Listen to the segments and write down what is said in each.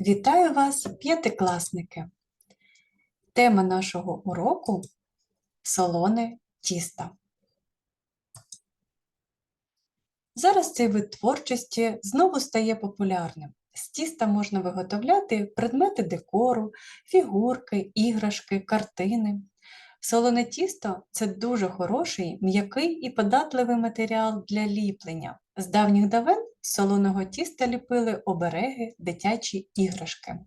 Вітаю вас, п'ятикласники! Тема нашого уроку солоне тісто. Зараз цей вид творчості знову стає популярним. З тіста можна виготовляти предмети декору, фігурки, іграшки, картини. Солоне тісто це дуже хороший, м'який і податливий матеріал для ліплення. З давніх давен з солоного тіста ліпили обереги, дитячі іграшки.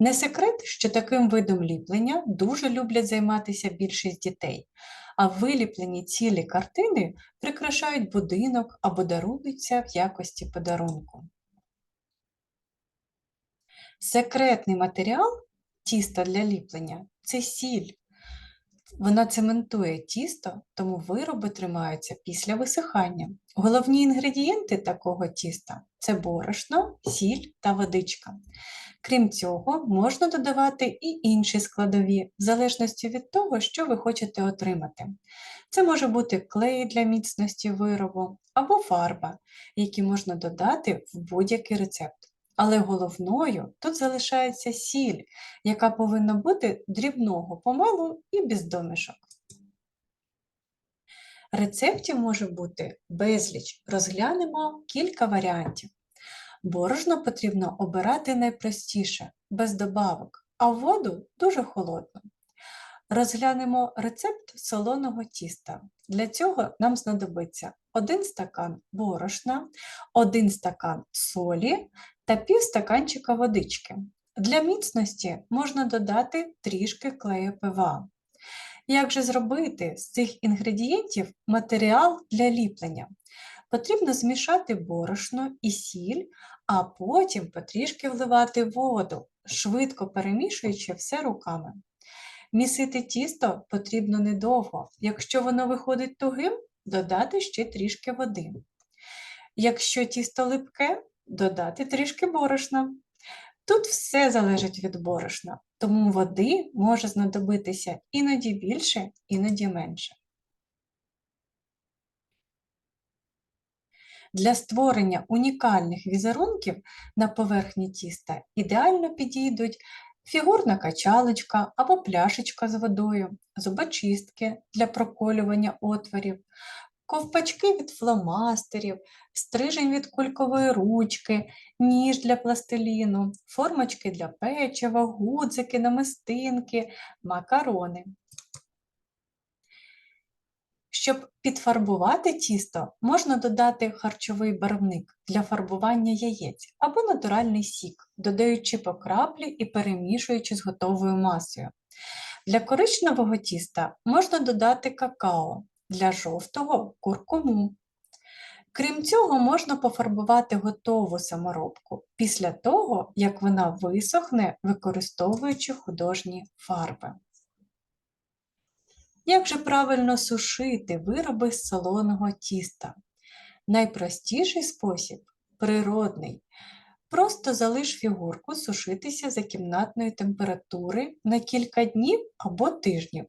Не секрет, що таким видом ліплення дуже люблять займатися більшість дітей, а виліплені цілі картини прикрашають будинок або даруються в якості подарунку. Секретний матеріал тіста для ліплення це сіль. Вона цементує тісто, тому вироби тримаються після висихання. Головні інгредієнти такого тіста це борошно, сіль та водичка. Крім цього, можна додавати і інші складові, в залежності від того, що ви хочете отримати. Це може бути клей для міцності виробу або фарба, які можна додати в будь-який рецепт. Але головною тут залишається сіль, яка повинна бути дрібного помалу і без домішок. Рецептів може бути безліч, розглянемо кілька варіантів. Борошно потрібно обирати найпростіше, без добавок, а воду дуже холодну. Розглянемо рецепт солоного тіста. Для цього нам знадобиться 1 стакан борошна, 1 стакан солі та пів стаканчика водички. Для міцності можна додати трішки клею ПВА. Як же зробити з цих інгредієнтів матеріал для ліплення? Потрібно змішати борошно і сіль, а потім потрішки вливати воду, швидко перемішуючи все руками. Місити тісто потрібно недовго. Якщо воно виходить тугим, додати ще трішки води. Якщо тісто липке, додати трішки борошна. Тут все залежить від борошна, тому води може знадобитися іноді більше, іноді менше. Для створення унікальних візерунків на поверхні тіста ідеально підійдуть фігурна качалочка або пляшечка з водою, зубочистки для проколювання отворів, ковпачки від фломастерів, стрижень від кулькової ручки, ніж для пластиліну, формочки для печива, гудзики, намистинки, макарони. Щоб підфарбувати тісто, можна додати харчовий барвник для фарбування яєць або натуральний сік, додаючи по краплі і перемішуючи з готовою масою. Для коричневого тіста можна додати какао, для жовтого куркуму. Крім цього, можна пофарбувати готову саморобку після того, як вона висохне, використовуючи художні фарби. Як же правильно сушити вироби з солоного тіста? Найпростіший спосіб природний. Просто залиш фігурку сушитися за кімнатної температури на кілька днів або тижнів.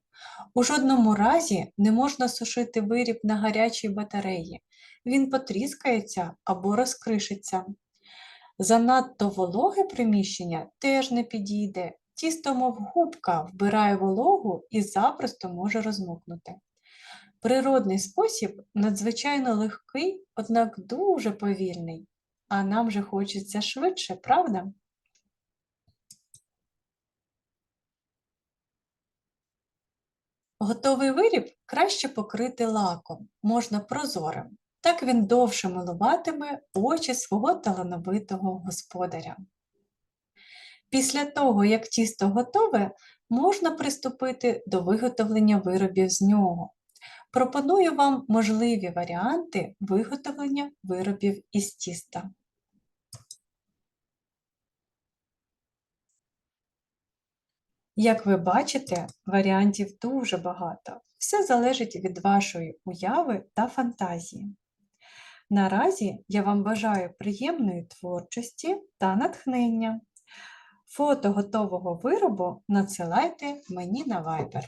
У жодному разі не можна сушити виріб на гарячій батареї, він потріскається або розкришиться. Занадто вологе приміщення теж не підійде, тісто, мов губка, вбирає вологу і запросто може розмокнути. Природний спосіб надзвичайно легкий, однак дуже повільний, а нам же хочеться швидше, правда? Готовий виріб краще покрити лаком, можна прозорим. Так він довше милуватиме очі свого талановитого господаря. Після того, як тісто готове, можна приступити до виготовлення виробів з нього. Пропоную вам можливі варіанти виготовлення виробів із тіста. Як ви бачите, варіантів дуже багато. Все залежить від вашої уяви та фантазії. Наразі я вам бажаю приємної творчості та натхнення. Фото готового виробу надсилайте мені на Viber.